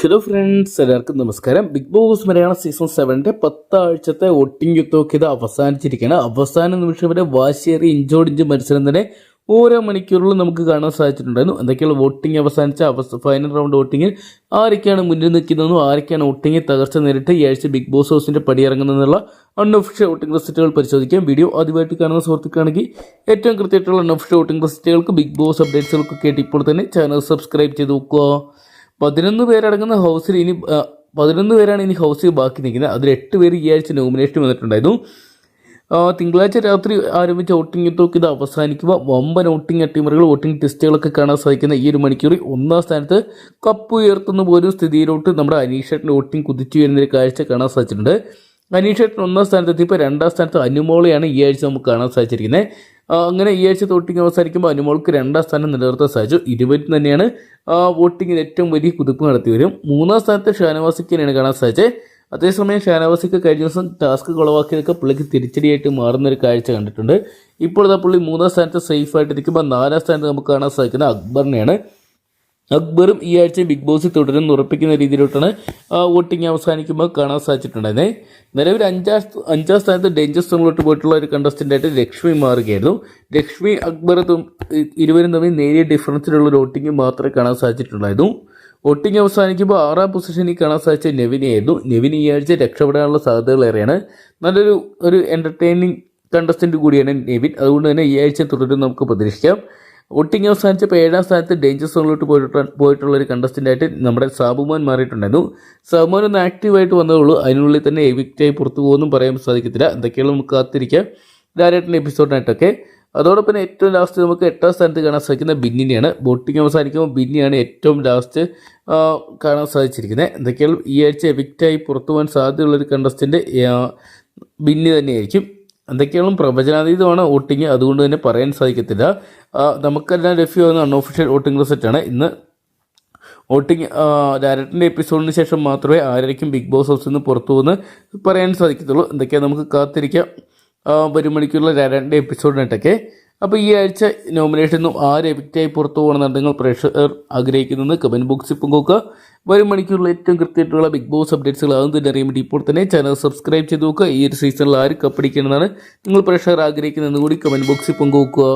Hello friends എല്ലാവർക്കും നമസ്കാരം. Big Boss Malayalam season സെവന്റെ പത്താഴ്ചത്തെ യുദ്ധമൊക്കെ ഇത് അവസാനിച്ചിരിക്കുകയാണ്. അവസാന നിമിഷം വരെ വാശിയേറി ഇഞ്ചോടിഞ്ച് മത്സരം തന്നെ ഓരോ മണിക്കൂറിലും നമുക്ക് കാണാൻ സാധിച്ചിട്ടുണ്ടായിരുന്നു. എന്തൊക്കെയുള്ള വോട്ടിംഗ് അവസാനിച്ച അവസ ഫൈനൽ റൗണ്ട് വോട്ടിങ്ങിൽ ആരൊക്കെയാണ് മുന്നിൽ നിൽക്കുന്നതെന്നും ആരൊക്കെയാണ് വോട്ടിംഗ് തകർച്ച നേരിട്ട് ഈ ആഴ്ച ബിഗ് ബോസ് ഹൗസിന്റെ പടിയിറങ്ങുന്നതെന്നുള്ള അൺഒഫീഷ്യൽ വോട്ടിംഗ് റിസൾട്ടുകൾ പരിശോധിക്കാം. വീഡിയോ ആദ്യമായിട്ട് കാണുന്ന സുഹൃത്തുക്കാണെങ്കിൽ ഏറ്റവും കൃത്യമായിട്ടുള്ള അൺഒഫീഷ്യൽ വോട്ടിംഗ് റിസൾട്ടുകൾക്ക് ബിഗ് ബോസ് അപ്ഡേറ്റ്സുകൾക്കൊക്കെ ഇപ്പോൾ തന്നെ ചാനൽ സബ്സ്ക്രൈബ് ചെയ്ത് നോക്കുക. പതിനൊന്ന് പേരടങ്ങുന്ന ഹൗസിൽ ഇനി പതിനൊന്ന് പേരാണ് ഇനി ഹൗസിൽ ബാക്കി നിൽക്കുന്നത്. അതിൽ എട്ട് പേര് ഈ ആഴ്ച നോമിനേഷൻ വന്നിട്ടുണ്ടായിരുന്നു. തിങ്കളാഴ്ച രാത്രി ആരംഭിച്ച വോട്ടിംഗ് യുദ്ധമൊക്കെ ഇത് അവസാനിക്കുക. വമ്പൻ വോട്ടിംഗ് അട്ടിമറികൾ വോട്ടിംഗ് ടെസ്റ്റുകളൊക്കെ കാണാൻ സാധിക്കുന്ന ഈ ഒരു മണിക്കൂറിൽ ഒന്നാം സ്ഥാനത്ത് കപ്പ് ഉയർത്തുന്ന പോലും സ്ഥിതിയിലോട്ട് നമ്മുടെ അനീഷേട്ടന്റെ വോട്ടിംഗ് കുതിച്ചു വരുന്നൊരു കാഴ്ച കാണാൻ സാധിച്ചിട്ടുണ്ട്. അനീഷേട്ടൻ ഒന്നാം സ്ഥാനത്തെത്തിയപ്പോൾ രണ്ടാം സ്ഥാനത്ത് അനുമോളെയാണ് ഈ ആഴ്ച നമുക്ക് കാണാൻ സാധിച്ചിരിക്കുന്നത്. അങ്ങനെ ഈ ആഴ്ച വോട്ടിംഗ് അവസാനിക്കുമ്പോൾ അനുമോൾക്ക് രണ്ടാം സ്ഥാനം നിലനിർത്താൻ സാധിച്ചു. ഇരുവരും തന്നെയാണ് വോട്ടിങ്ങിന് ഏറ്റവും വലിയ കുതിപ്പ് നടത്തി വരും. മൂന്നാം സ്ഥാനത്ത് ഷാനവാസിക്കിനെയാണ് കാണാൻ സാധിച്ചത്. അതേസമയം ഷാനവാസിക്ക് കഴിഞ്ഞ ദിവസം ടാസ്ക് കുളവാക്കിയതൊക്കെ പുള്ളിക്ക് തിരിച്ചടിയായിട്ട് മാറുന്ന ഒരു കാഴ്ച കണ്ടിട്ടുണ്ട്. ഇപ്പോൾ പുള്ളി മൂന്നാം സ്ഥാനത്ത് സേഫ് ആയിട്ടിരിക്കുമ്പോൾ നാലാം സ്ഥാനത്ത് നമുക്ക് കാണാൻ സാധിക്കുന്ന അക്ബറിനെയാണ്. അക്ബറും ഈ ആഴ്ച ബിഗ് ബോസിൽ തുടരുമെന്ന് ഉറപ്പിക്കുന്ന രീതിയിലോട്ടാണ് വോട്ടിംഗ് അവസാനിക്കുമ്പോൾ കാണാൻ സാധിച്ചിട്ടുണ്ടായിരുന്നേ. നിലവിൽ അഞ്ചാം അഞ്ചാം സ്ഥാനത്ത് ഡേഞ്ചർ സോണിലോട്ട് പോയിട്ടുള്ള ഒരു കണ്ടസ്റ്റന്റ് ആയിട്ട് ലക്ഷ്മി മാറുകയായിരുന്നു. ലക്ഷ്മി അക്ബർ ഇരുവരും തമ്മിൽ നേരിയ ഡിഫറൻസിലുള്ള വോട്ടിംഗ് മാത്രമേ കാണാൻ സാധിച്ചിട്ടുണ്ടായിരുന്നു. വോട്ടിംഗ് അവസാനിക്കുമ്പോൾ ആറാം പൊസിഷനിൽ കാണാൻ സാധിച്ച നെവിനെയായിരുന്നു. നെവിൻ ഈ ആഴ്ച രക്ഷപ്പെടാനുള്ള സാധ്യതകൾ ഏറെയാണ്. നല്ലൊരു ഒരു എന്റർടൈനിങ് കണ്ടസ്റ്റന്റ് കൂടിയാണ് നെവിൻ. അതുകൊണ്ട് തന്നെ ഈ ആഴ്ച തുടരും നമുക്ക് പ്രതീക്ഷിക്കാം. വോട്ടിംഗ് അവസാനിച്ചപ്പോൾ ഏഴാം സ്ഥാനത്ത് ഡേഞ്ചർ സോണിലോട്ട് പോയിട്ട് പോയിട്ടുള്ള ഒരു കണ്ടസ്റ്റന്റായിട്ട് നമ്മുടെ സാബുമോൻ മാറിയിട്ടുണ്ടായിരുന്നു. സാബുമോൻ ഒന്ന് ആക്റ്റീവായിട്ട് വന്നതുള്ളൂ അതിനുള്ളിൽ തന്നെ എവിക്റ്റായി പുറത്തു പോകുമെന്നും പറയാൻ സാധിക്കത്തില്ല. എന്തൊക്കെയാണ് നമുക്ക് കാത്തിരിക്കാം. ഡയറക്റ്റിന്റെ എപ്പിസോഡിനായിട്ടൊക്കെ അതോടൊപ്പം ഏറ്റവും ലാസ്റ്റ് നമുക്ക് എട്ടാം സ്ഥാനത്ത് കാണാൻ സാധിക്കുന്ന ബിന്നിനെയാണ്. വോട്ടിംഗ് അവസാനിക്കുമ്പോൾ ബിന്നിയാണ് ഏറ്റവും ലാസ്റ്റ് കാണാൻ സാധിച്ചിരിക്കുന്നത്. എന്തൊക്കെയാണ് ഈ ആഴ്ച എവിക്റ്റായി പുറത്തു പോകാൻ സാധ്യതയുള്ളൊരു കണ്ടസ്റ്റന്റ് ബിന്നി തന്നെയായിരിക്കും. എന്തൊക്കെയാണ് പ്രവചനാതീതമാണ് വോട്ടിംഗ്. അതുകൊണ്ട് തന്നെ പറയാൻ സാധിക്കത്തില്ല. നമുക്കെല്ലാം ലഭ്യമാകുന്ന അൺഒഫീഷ്യൽ വോട്ടിംഗ് റിസൾട്ടാണ് ഇന്ന് വോട്ടിംഗ് ഡയറക്ടറിന്റെ എപ്പിസോഡിന് ശേഷം മാത്രമേ ആരായിരിക്കും ബിഗ് ബോസ് ഹൗസിൽ നിന്ന് പുറത്തു പോകുന്ന പറയാൻ സാധിക്കത്തുള്ളൂ. എന്തൊക്കെയാണ് നമുക്ക് കാത്തിരിക്കാം. ആ, വരും മണിക്കുള്ള ഡയറക്റ്റിന്റെ എപ്പിസോഡിനായിട്ടൊക്കെ അപ്പോൾ ഈ ആഴ്ച നോമിനേഷൻ ആര് എഫക്റ്റായി പുറത്തു പോകണമെന്ന് നിങ്ങൾ പ്രേക്ഷകർ ആഗ്രഹിക്കുന്നത് കമന്റ് ബോക്സിൽ പങ്കുവെക്കുക. വരും മണിക്കൂറിൽ ഏറ്റവും കൃത്യമായിട്ടുള്ള ബിഗ് ബോസ് അപ്ഡേറ്റ്സുകൾ ആകും തന്നെ അറിയാൻ വേണ്ടി ഇപ്പോൾ തന്നെ ചാനൽ സബ്സ്ക്രൈബ് ചെയ്ത് നോക്കുക. ഈ ഒരു സീസണിൽ ആര് കപ്പടിക്കണമെന്നാണ് നിങ്ങൾ പ്രേക്ഷകർ ആഗ്രഹിക്കുന്നതെന്ന് കൂടി കമന്റ് ബോക്സിൽ പങ്കുവെക്കുക.